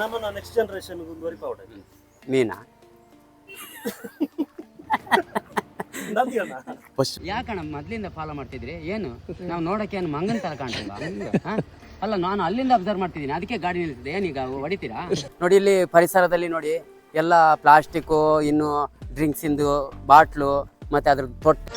ನಮ್ಮನ್ನ next generation ಮೀನಾ? ನದಿಯಣ್ಣ ಯಾಕಣ್ಣ ಮೊದ್ಲಿಂದ ಫಾಲೋ ಮಾಡ್ತಿದ್ರಿ? ಏನು? ನಾವು ನೋಡಕ್ಕೆ ಏನು ಮಂಗನ್ ತರ ಕಾಣ್ತಿಲ್ವಾ? ಹಾ? ಅಲ್ಲ ನಾನು ಅಲ್ಲಿಂದ ಅಬ್ಸರ್ವ್ ಮಾಡ್ತಿದ್ದೀನಿ. ಅದಕ್ಕೆ ಗಾಡಿ ನಿಲ್ತಿದೆ ಏನೀಗ ಹೊಡಿತೀರಾ? ನೋಡಿ ಇಲ್ಲಿ ಪರಿಸರದಲ್ಲಿ ನೋಡಿ ಎಲ್ಲ ಪ್ಲಾಸ್ಟಿಕ್ಕು ಇನ್ನು ಡ್ರಿಂಕ್ಸ್ ಇಂದು ಬಾಟ್ಲು ಮತ್ತೆ ಅದ್ರ ತೊಟ್ಟ.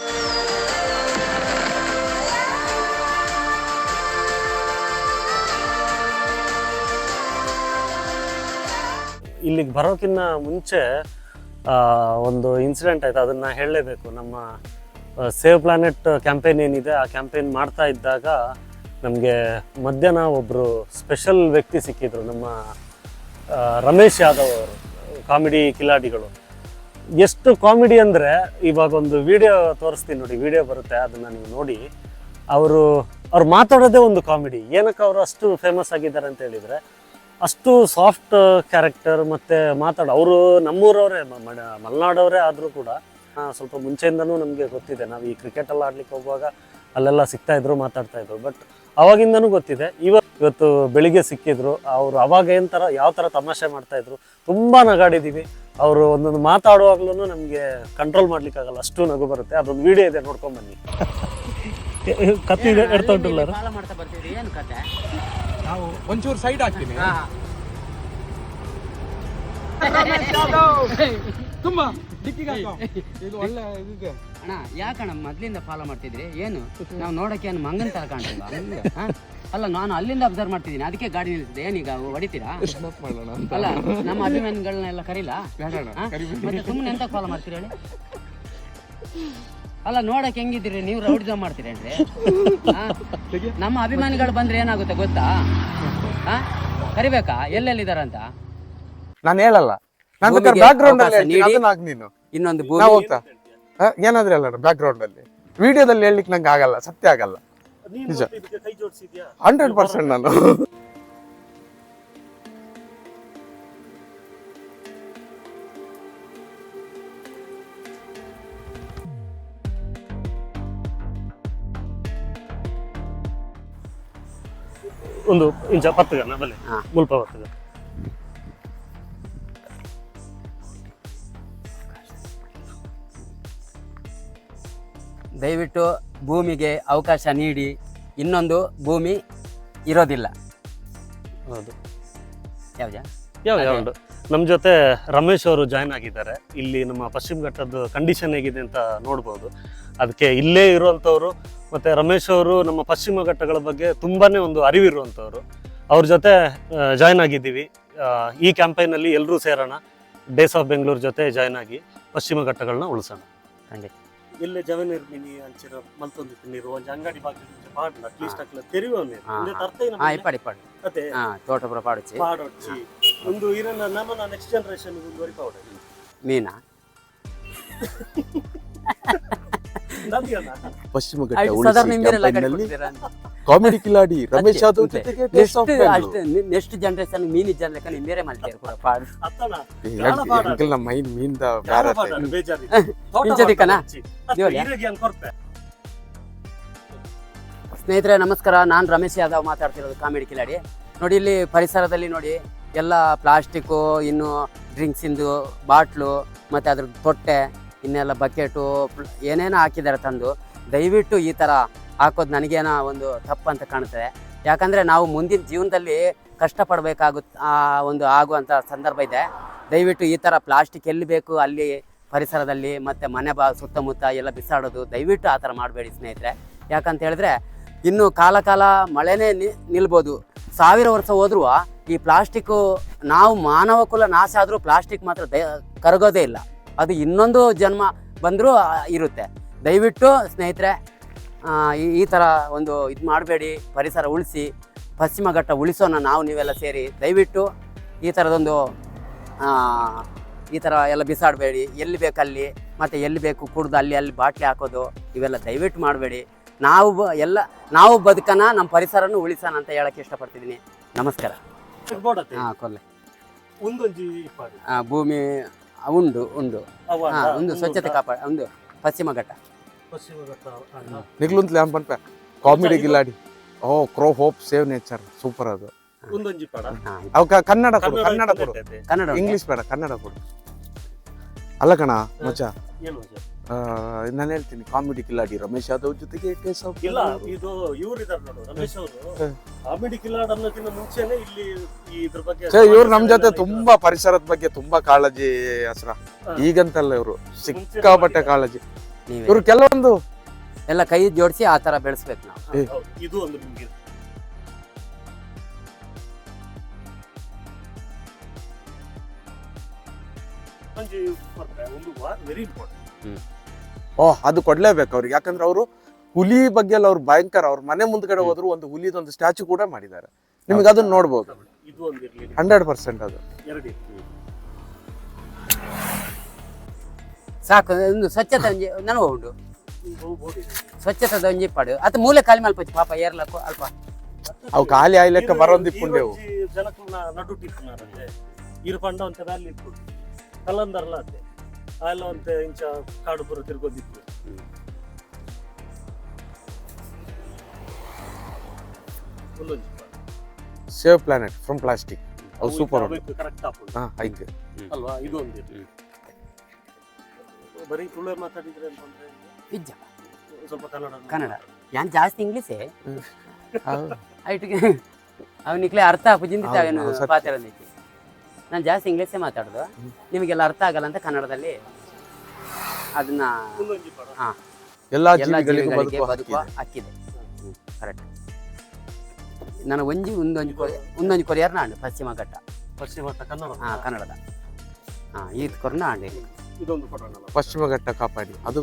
ಇಲ್ಲಿಗೆ ಬರೋಕ್ಕಿಂತ ಮುಂಚೆ ಒಂದು ಇನ್ಸಿಡೆಂಟ್ ಆಯಿತು. ಅದನ್ನ ಹೇಳಲೇಬೇಕು. ನಮ್ಮ ಸೇವ್ ಪ್ಲಾನೆಟ್ ಕ್ಯಾಂಪೇನ್ ಏನಿದೆ, ಆ ಕ್ಯಾಂಪೇನ್ ಮಾಡ್ತಾ ಇದ್ದಾಗ ನಮಗೆ ಮಧ್ಯಾಹ್ನ ಒಬ್ಬರು ಸ್ಪೆಷಲ್ ವ್ಯಕ್ತಿ ಸಿಕ್ಕಿದ್ರು. ನಮ್ಮ ರಮೇಶ್ ಯಾದವ್ ಅವರು, ಕಾಮಿಡಿ ಕಿಲಾಡಿಗಳು. ಎಷ್ಟು ಕಾಮಿಡಿ ಅಂದರೆ, ಇವಾಗ ಒಂದು ವಿಡಿಯೋ ತೋರಿಸ್ತೀನಿ ನೋಡಿ. ವಿಡಿಯೋ ಬರುತ್ತೆ, ಅದನ್ನು ನೀವು ನೋಡಿ. ಅವರು, ಅವ್ರು ಮಾತಾಡೋದೇ ಒಂದು ಕಾಮಿಡಿ. ಏನಕ್ಕೆ ಅವರು ಅಷ್ಟು ಫೇಮಸ್ ಆಗಿದ್ದಾರೆ ಅಂತ ಹೇಳಿದರೆ ಅಷ್ಟು ಸಾಫ್ಟ್ ಕ್ಯಾರೆಕ್ಟರ್ ಮತ್ತು ಮಾತಾಡ ಅವರು ನಮ್ಮೂರವರೇ ಮ- ಮಲೆನಾಡವರೇ ಆದರೂ ಕೂಡ ಸ್ವಲ್ಪ ಮುಂಚೆಯಿಂದನೂ ನಮಗೆ ಗೊತ್ತಿದೆ. ನಾವು ಈ ಕ್ರಿಕೆಟೆಲ್ಲ ಆಡ್ಲಿಕ್ಕೆ ಹೋಗುವಾಗ ಅಲ್ಲೆಲ್ಲ ಸಿಗ್ತಾ ಇದ್ರು ಮಾತಾಡ್ತಾ ಇದ್ರು. ಬಟ್ ಅವಾಗಿಂದನೂ ಗೊತ್ತಿದೆ. ಇವತ್ತು ಇವತ್ತು ಬೆಳಿಗ್ಗೆ ಸಿಕ್ಕಿದ್ರು. ಅವರು ಅವಾಗ ಏನು ಥರ ಯಾವ ಥರ ತಮಾಷೆ ಮಾಡ್ತಾಯಿದ್ರು ತುಂಬ ನಗಾಡಿದ್ದೀವಿ ಅವರು ಒಂದೊಂದು ಮಾತಾಡುವಾಗ್ಲೂ ನಮಗೆ ಕಂಟ್ರೋಲ್ ಮಾಡ್ಲಿಕ್ಕಾಗಲ್ಲ. ಅಷ್ಟು ನಗು ಬರುತ್ತೆ. ಅದೊಂದು ವಿಡಿಯೋ ಇದೆ ನೋಡ್ಕೊಂಡ್ ಬನ್ನಿ. ಕತ್ತಿ ಫಾಲೋ ಮಾಡ್ತಾ ಬರ್ತಿದ್ರಿ ಏನು ಕತೆ? ನಾವು ಒಂಚೂರು ಸೈಡ್ ಹಾಕ್ತೀನಿ. ಹಾ. ತುಂಬಾ ಡಿಕ್ಕಿಗೆ ಇದು ಒಳ್ಳೆ ಅಣ್ಣ ಯಾಕಣ್ಣ ಮೊದ್ಲಿಂದ ಫಾಲೋ ಮಾಡ್ತಿದ್ರಿ ಏನು? ನಾವು ನೋಡಕ್ಕೆ ಏನು ಮಂಗನ್ ತರ ಕಾಣ್ತಿಲ್ಲ ಹಾ? ಅಲ್ಲ ನಾನು ಅಲ್ಲಿಂದ ಅಬ್ಸರ್ವ್ ಮಾಡ್ತಿದ್ದೀನಿ. ಅದಕ್ಕೆ ಗಾಡಿ ನಿಲ್ತಿದೆ ಏನೀಗ ಹೊಡಿತೀರಾ? ಸ್ಮೋಕ್ ಮಾಡೋಣ ಅಂತ. ಅಲ್ಲ ನಮ್ಮ ಅಭಿಮಾನಿಗಳನ್ನೆಲ್ಲ ಕರೀಲ. ಮತ್ತೆ ಸುಮ್ಮನೆ ಎಂತ ಫಾಲೋ ಮಾಡ್ತೀರಿ ಹೇಳಿ? ಅಲ್ಲ ನೋಡಕ್ ಹೆಂಗಿದ್ರಿ ನೀವು ರೌಡಿಸಮ್ ಮಾಡ್ತೀರೇನ್ರಿ? ಹಾ? ನಮ್ಮ ಅಭಿಮಾನಿಗಳು ಬಂದ್ರೆ ಏನಾಗುತ್ತೆ ಗೊತ್ತಾ? ಹಾ ಕರಿಬೇಕಾ? ಎಲ್ಲೆಲ್ಲಿದಾರಂತ ನಾನು ಹೇಳಲ್ಲ. ನಾನು ಭೂಮಿಗೆ ಬ್ಯಾಕ್ ಗ್ರೌಂಡ್ ಅಲ್ಲಿ ಅವಕಾಶ ಹೇಳ್ತೀನಿ, ನೀಡಿ. ಅದನ್ನ ಹಾಕ್ ನೀನು. ಇನ್ನೊಂದು ನಾವು ಭೂಮಿ ಹೋಗ್ತಾ. ಹ? ಏನಾದ್ರೂ ಹೇಳೋಣ ಬ್ಯಾಕ್ ಗ್ರೌಂಡ್ ಅಲ್ಲಿ. ವಿಡಿಯೋದಲ್ಲಿ ಹೇಳ್ಲಿಕ್ಕೆ ನಂಗೆ ಆಗಲ್ಲ. ಸತ್ಯ ಆಗಲ್ಲ. ನೀನು ನಿಜ. ಕೈ ಜೋಡಿಸಿದ್ಯಾ? ಹಂಡ್ರೆಡ್ ಪರ್ಸೆಂಟ್ ನಾನು. ಒಂದು ಇಂಚ ಪತ್ತು ಬಲ್ಲೆ ಬಲೆ ಮುಲ್ಪ ಪತ್ತಗ. ದಯವಿಟ್ಟು ಭೂಮಿಗೆ ಅವಕಾಶ ನೀಡಿ ಇನ್ನೊಂದು ಭೂಮಿ ಇರೋದಿಲ್ಲ. ಹೌದು. ಯಾವ್ದಾ? ಯಾವ ಒಂದು ಯಾವ ನಮ್ಮ ಜೊತೆ ರಮೇಶ್ ಅವರು ಜಾಯ್ನ್ ಆಗಿದ್ದಾರೆ. ಇಲ್ಲಿ ನಮ್ಮ ಪಶ್ಚಿಮ ಘಟ್ಟದ ಕಂಡೀಷನ್ ಹೇಗಿದೆ ಅಂತ ನೋಡ್ಬೋದು. ಅದಕ್ಕೆ ಇಲ್ಲೇ ಇರುವಂಥವ್ರು ಮತ್ತೆ ರಮೇಶ್ ಅವರು ನಮ್ಮ ಪಶ್ಚಿಮ ಘಟ್ಟಗಳ ಬಗ್ಗೆ ತುಂಬಾನೇ ಒಂದು ಅರಿವಿರುವಂಥವ್ರು. ಅವ್ರ ಜೊತೆ ಜಾಯ್ನ್ ಆಗಿದ್ದೀವಿ. ಈ ಕ್ಯಾಂಪೈನಲ್ಲಿ ಎಲ್ಲರೂ ಸೇರೋಣ. ಡೇಸ್ ಆಫ್ ಬೆಂಗಳೂರು ಜೊತೆ ಜಾಯ್ನ್ ಆಗಿ ಪಶ್ಚಿಮ ಘಟ್ಟಗಳನ್ನ ಉಳಿಸೋಣ. ಖಂಡಿತ ಇಲ್ಲೇ ಜವನೀರ್ ಮಿನಿ ಅಂಚಿರೋ ಮಲ್ತೊಂದು ನೀರು ಒಂದು ಅಂಗಡಿ ಬಾಗಿಲು ಪಾಡ್ಲ ಅಟ್ಲೀಸ್ಟ್ ಅಕ್ಲ ತೆರಿವ. ಆ ಇಪ್ಪಡಿ ಪಾಡುಚಿ. ಪಾಡೊಚ್ಚಿ ಒಂದು ನಮ್ಮ ನೆಕ್ಸ್ಟ್ ಜನರೇಷನ್ ಮುಂದುವರಿಪಾವಡೆ ಮೀನಾ? ಪಶ್ಚಿಮ ಗಾಡಿ ಕೊಡ್ತೀರಾ? ಕಾಮಿಡಿ ಕಿಲಾಡಿ ರಮೇಶ್ ಯಾದವ್. ಜೊತೆಗೆ ನೆಕ್ಸ್ಟ್ Taste ಅಷ್ಟೇ ನೆಕ್ಸ್ಟ್ ಜನರೇಷನ್ ಮೀನಿ ಜನರೇಷನ್ ಮೇರೆ ಮಾಡ್ತೀರಿ ಪೂರ ಪಾಡು? ಅಂಕಲ್ ನಮ್ಮ ಮೈನ್ ಮೀನ್ದ ಬೇಜಾರಿಕನ? ಸ್ನೇಹಿತರೆ ನಮಸ್ಕಾರ. ನಾನು ರಮೇಶ್ ಯಾದವ್ ಮಾತಾಡ್ತಿರೋದು ಕಾಮಿಡಿ ಕಿಲಾಡಿ. ನೋಡಿ ಇಲ್ಲಿ ಪರಿಸರದಲ್ಲಿ ನೋಡಿ ಎಲ್ಲ ಪ್ಲಾಸ್ಟಿಕ್ಕು ಇನ್ನು ಡ್ರಿಂಕ್ಸಿಂದು ಬಾಟ್ಲು ಮತ್ತು ಅದ್ರ ತೊಟ್ಟೆ ಇನ್ನೆಲ್ಲ ಬಕೆಟು ಏನೇನೋ ಹಾಕಿದ್ದಾರೆ ತಂದು, ದಯವಿಟ್ಟು ಈ ಥರ ಹಾಕೋದು ನನಗೇನೋ ಒಂದು ತಪ್ಪು ಅಂತ ಕಾಣ್ತದೆ. ಯಾಕಂದರೆ ನಾವು ಮುಂದಿನ ಜೀವನದಲ್ಲಿ ಕಷ್ಟಪಡಬೇಕಾಗುತ್ತೆ ಆ ಒಂದು ಆಗುವಂಥ ಸಂದರ್ಭ ಇದೆ. ದಯವಿಟ್ಟು ಈ ಥರ ಪ್ಲಾಸ್ಟಿಕ್ ಎಲ್ಲಿ ಬೇಕು ಅಲ್ಲಿ ಪರಿಸರದಲ್ಲಿ, ಮತ್ತು ಮನೆ ಬಾ, ಸುತ್ತಮುತ್ತ ಎಲ್ಲ ಬಿಸಾಡೋದು, ದಯವಿಟ್ಟು ಆ ಥರ ಮಾಡಬೇಡಿ ಸ್ನೇಹಿತರೆ. ಯಾಕಂತ ಹೇಳಿದ್ರೆ, ಇನ್ನು ಕಾಲ ಕಾಲ ಮಳೆನೇ ನಿಲ್ಬೋದು. ಸಾವಿರ ವರ್ಷ ಹೋದ್ರೂ ಈ ಪ್ಲಾಸ್ಟಿಕ್ಕು ನಾವು ಮಾನವ ಕುಲ ನಾಶ ಆದರೂ ಪ್ಲಾಸ್ಟಿಕ್ ಮಾತ್ರ ದಯ, ಕರಗೋದೇ ಇಲ್ಲ. ಅದು ಇನ್ನೊಂದು ಜನ್ಮ ಬಂದರೂ ಇರುತ್ತೆ. ದಯವಿಟ್ಟು ಸ್ನೇಹಿತರೆ ಈ- ಈ ಥರ ಒಂದು ಇದು ಮಾಡಬೇಡಿ ಪರಿಸರ ಉಳಿಸಿ ಪಶ್ಚಿಮ ಘಟ್ಟ ಉಳಿಸೋಣ ನಾವು ನೀವೆಲ್ಲ ಸೇರಿ. ದಯವಿಟ್ಟು ಈ ಥರದೊಂದು ಈ ಥರ ಎಲ್ಲ ಬಿಸಾಡಬೇಡಿ. ಎಲ್ಲಿ ಬೇಕಲ್ಲಿ ಮತ್ತು ಎಲ್ಲಿ ಬೇಕು ಕುಡ್ದು ಅಲ್ಲಿ ಅಲ್ಲಿ ಬಾಟ್ಲಿ ಹಾಕೋದು ಇವೆಲ್ಲ ದಯವಿಟ್ಟು ಮಾಡಬೇಡಿ. ನಾವು ಬ- ಎಲ್ಲ ನಾವು ಬದುಕನ ನಮ್ಮ ಪರಿಸರನೂ ಉಳಿಸೋಣ ಅಂತ ಹೇಳಕ್ಕೆ ಇಷ್ಟಪಡ್ತಿದ್ದೀನಿ. ನಮಸ್ಕಾರ. ಹಾಂ ಕೊಲ್ಲೆ ಭೂಮಿ ಉಂಡು ಉಂಡು. ಹಾಂ ಒಂದು ಸ್ವಚ್ಛತೆ ಕಾಪಾಡ ಒಂದು ಪಶ್ಚಿಮ ಘಟ್ಟ. ಪಶ್ಚಿಮ ಘಟ್ಟ ಅಣ್ಣ. ನಿಗ್ಲುಂತ್ ಲ್ಯಾಂಪ್ ಅನ್ಪ ಕಾಮಿಡಿ ಗಿಲಾಡಿ ಓ crow hope save nature. Super ಅದು. ಅವಕ್ಕ ಕನ್ನಡ ಕೊಡು ಕನ್ನಡ ಕೊಡು. ಕನ್ನಡ ಇಂಗ್ಲಿಷ್ ಬೇಡ ಕನ್ನಡ ಕೊಡು. ಅಲ್ಲ ಕಣ ಮಚ್ಚ? ನಾನು ಹೇಳ್ತೀನಿ ಕಾಮಿಡಿ ಕಿಲಾಡಿ ರಮೇಶ್ ಯಾದವ್ ಜೊತೆಗೆ ಕೇಶವ್ ಇಲ್ಲ ಇದು ಇವ್ರು ಇದಾರೆ ನೋಡು ರಮೇಶ್ ಅವರು. ಕಾಮಿಡಿ ಕಿಲಾಡ್ ಅನ್ನೋಕ್ಕಿಂತ ಮುಂಚೆನೆ ಇಲ್ಲಿ ಈ ಇದ್ರ ಬಗ್ಗೆ ಇವ್ರು ನಮ್ ಜೊತೆ ತುಂಬಾ ಪರಿಸರದ ಬಗ್ಗೆ ತುಂಬಾ ಕಾಳಜಿ ಹಸ್ರ. ಈಗಂತಲ್ಲ ಇವರು ಸಿಕ್ಕಾಪಟ್ಟೆ ಕಾಳಜಿ. ಇವ್ರು ಕೆಲವೊಂದು ಎಲ್ಲ ಕೈ ಜೋಡಿಸಿ ಆ ತರ ಬೆಳೆಸ್ಬೇಕು ನಾವು. ಇದು ಒಂದು ನಿಮ್ಗೆ. ಒಂದು ವೆರಿ ಇಂಪಾರ್ಟೆಂಟ್ ಓಹ್ ಅದು ಕೊಡ್ಲೇಬೇಕು ಅವ್ರಿಗೆ. ಯಾಕಂದ್ರೆ ಅವರು ಹುಲಿ ಬಗ್ಗೆ ಎಲ್ಲ ಅವ್ರು ಭಯಂಕರ ಅವ್ರ ಮನೆ ಮುಂದ್ಗಡೆ ಹೋದ್ರು ಒಂದು ಹುಲಿದೊಂದು ಸ್ಟ್ಯಾಚು ಕೂಡ ಮಾಡಿದ್ದಾರೆ. ನಿಮ್ಗೆ ಅದನ್ನ ನೋಡ್ಬೋದು. ಹಂಡ್ರೆಡ್ ಪರ್ಸೆಂಟ್ ಅದು. ಸಾಕು ಒಂದು ಸ್ವಚ್ಛತೆ ಒಂಜಿ ನನಗೆ ಉಂಟು. ಸ್ವಚ್ಛತೆ ಸ್ವಚ್ಛತದ ಒಂಜಿ ಪಾಡು. ಅದು ಮೂಲೆ ಖಾಲಿ ಮಲ್ಪಚ್ಚಿ ಪಾಪ ಏರ್ಲಕ್ಕು ಅಲ್ಪ. ಅವು ಖಾಲಿ ಆಯ್ಲೆಕ್ಕ ಬರೋಂದಿಪ್ಪುಂಡೆ ಅವು ಜನಕ್ಕೆ ನಡು ಟಿಪ್ಪುನಾರಂತೆ ಇರು ಪಂಡ ಅಂತ ವ್ಯಾಲಿ ಕಲ್ಲಂದರ್ಲ ಅಂತೆ. ಅಲ್ಲ ಅಂತ ಇಂಚ ಕಾಡು ಬರೋ ತಿರ್ಗೋದಿತ್ತು. ಒಂದೊಂದು ಸೇವ್ ಪ್ಲಾನೆಟ್ ಫ್ರಮ್ ಪ್ಲಾಸ್ಟಿಕ್ ಅವು ಸೂಪರ್ ಕರೆಕ್ಟ್ ಹಾಕೊಂಡು ಹಾ ಐತೆ. ಅಲ್ವಾ ಇದು ಒಂದು. ಬರೀ ತುಳು ಮಾತಾಡಿದ್ರೆ ಅಂತಂದ್ರೆ ಇಜ್ಜ ಸ್ವಲ್ಪ ಕನ್ನಡ. ಕನ್ನಡ. ಯಾನ್ ಜಾಸ್ತಿ ಇಂಗ್ಲೀಷೇ. ಐಟಿಗೆ ಅವನಿಕ್ಲೆ ಅರ್ಥ ಹೌದು, ಸತ್ಯ. ಪಾತಿರೊಂದಿತ್ತು ನಾನು ಜಾಸ್ತಿ ಇಂಗ್ಲೀಷೇ ಮಾತಾಡೋದು. ನಿಮಗೆಲ್ಲ ಅರ್ಥ ಆಗಲ್ಲ ಅಂತ ಕನ್ನಡದಲ್ಲಿ ಅದನ್ನ ಹಾ. ಎಲ್ಲಾ ಜೀವಿಗಳಿಗೂ ಹಕ್ಕಿದೆ. ಹಕ್ಕಿದೆ. ಕರೆಕ್ಟ್ ನಾನು ಒಂಜಿ ಒಂದೊಂದು ಕೊರೆ ಒಂದೊಂದು ಕೊರಿಯರ್ ನಾಂಡು ಪಶ್ಚಿಮ ಘಟ್ಟ. ಪಶ್ಚಿಮ ಘಟ್ಟ ಕನ್ನಡ ಹಾ ಕನ್ನಡದ. ಹಾ ಈ ಕೊರ್ನ ಆಂಡೆ ಇದೊಂದು ಪಶ್ಚಿಮ ಘಟ್ಟ ಕಾಪಾಡಿ. ಅದು?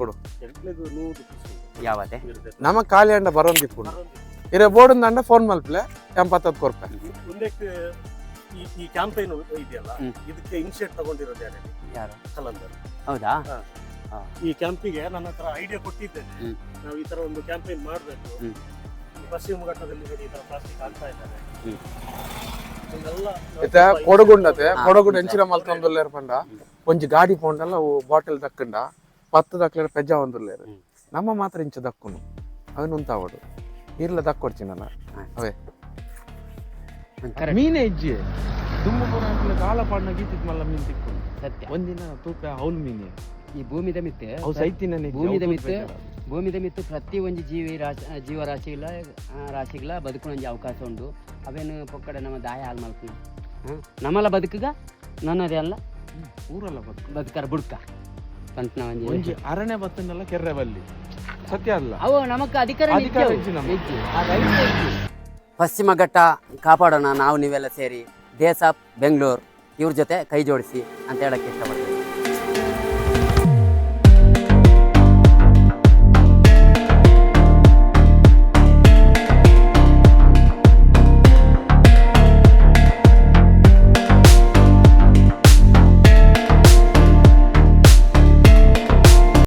ಕೊಡು. ಎಂಟ್ಲೇದು ನೂರು piece ಯಾವತ್ತೆ? ನಮ್ಮ ನಮ ಖಾಲಿ ಅಂಡ ಬರೋಂದಿಪ್ಪುಂಡು ಇರೋ ಇರೇ ಬೋರ್ಡ್ ಅಂಡ ಫೋನ್ ಮಲ್ಪಲೆ ಎಂಬತ್ತತ್ತು ಕೊರ್ಪೆ. ಮುಂದಕ್ಕೆ ಈ ಕ್ಯಾಂಪೇನ್ ಇದೆಯಲ್ಲ? ಇದಕ್ಕೆ ಇನಿಷಿಯೇಟ್ ತಗೊಂಡಿರೋದು ಯಾರು ಯಾರು? ಕಲಂದರ್. ಹೌದಾ? ಈ ಕ್ಯಾಂಪಿಗೆ ನನ್ನ ಹತ್ರ ಐಡಿಯಾ ಕೊಟ್ಟಿದ್ದೇನೆ. ನಾವು ಈ ತರ ಒಂದು ಕ್ಯಾಂಪೇನ್ ಮಾಡಬೇಕು. ಪಶ್ಚಿಮ ಘಟ್ಟದಲ್ಲಿ ಈ ತರ ಪ್ಲಾಸ್ಟಿಕ್ ಆಗ್ತಾ ಇದ್ದಾರೆ. ಕೊಡಗುಂಡತೆ ಕೊಡಗುಂಡ ಹೆಂಚಿನ ಮಲ್ತೊಂದುಲ್ಲೇರ್ ಪಂಡ ಒಂಜಿ ಗಾಡಿ ಪೋಂಡಲ್ಲ ಬಾಟಲ್ ದಕ್ಕಂಡ. ಪತ್ತ ದಕ್ಕಲೇರ ಪೆಜ್ಜ ಒಂದುಲ್ಲೇರ್ ನಮ್ಮ ಮಾತ್ರ ಇಂಚ ದಕ್ಕುನು. ಅವನು ಅಂತ ಅವಳು ಇರ್ಲ ದಕ್ಕೊಡ್ತೀನಿ ನಾನು. ಅವೇ. ಮೀನೇ ಹೆಜ್ಜೆ ದುಮ್ಮು ಪೂರ ಅಂಕಲ್ ಕಾಲ ಪಾಡ್ನ ಗೀತಿತ್ ಮಲ್ಲ ಮೀನ್ ತಿಕ್ಕೊಂಡು ಸತ್ಯ. ಒಂದಿನ ತೂಕ ಹೌಲ್ ಮೀನೆ. ಈ ಭೂಮಿದ ಮಿತ್ತೆ. ಅವು ನನಗೆ ಭೂಮಿದ ಮಿತ್ತೆ. ಭೂಮಿದ ಮಿತ್ತು ಪ್ರತಿ ಒಂದು ಜೀವಿ ರಾಶಿ ಜೀವರಾಶಿಗಳ ಆ, ರಾಶಿಗಳ ಬದುಕೊಂಜಿ ಅವಕಾಶ ಉಂಡು ಅವೇನು ಪೊಕ್ಕಡೆ ನಮ್ಮ ದಾಯ ಹಾಳು ಹಾಂ? ನಮ್ಮಲ್ಲ ಬದುಕುಗ? ನನ್ನದೇ ಅಲ್ಲ. ಊರಲ್ಲ ಬದುಕು. ಬದುಕರ ಬುಡ್ಕ. ಪಂಟ್ನ ಒಂಜಿ ಒಂಜಿ ಅರಣ್ಯ ಬತ್ತನ್ನೆಲ್ಲ ಕೆರೆ ಬಲ್ಲಿ ಸತ್ಯ ಅಲ್ಲ. ಅವು ನಮಕ್ ಅಧಿಕಾರ ಅಧಿಕಾರ ಪಶ್ಚಿಮ ಘಟ್ಟ ಕಾಪಾಡೋಣ, ನಾವು ನೀವೆಲ್ಲ ಸೇರಿ ದೇಸಾಪ್ ಬೆಂಗಳೂರು, ಇವ್ರ ಜೊತೆ ಕೈ ಜೋಡಿಸಿ ಅಂತ ಹೇಳಕ್ಕೆ ಇಷ್ಟಪಡ್ತೀನಿ.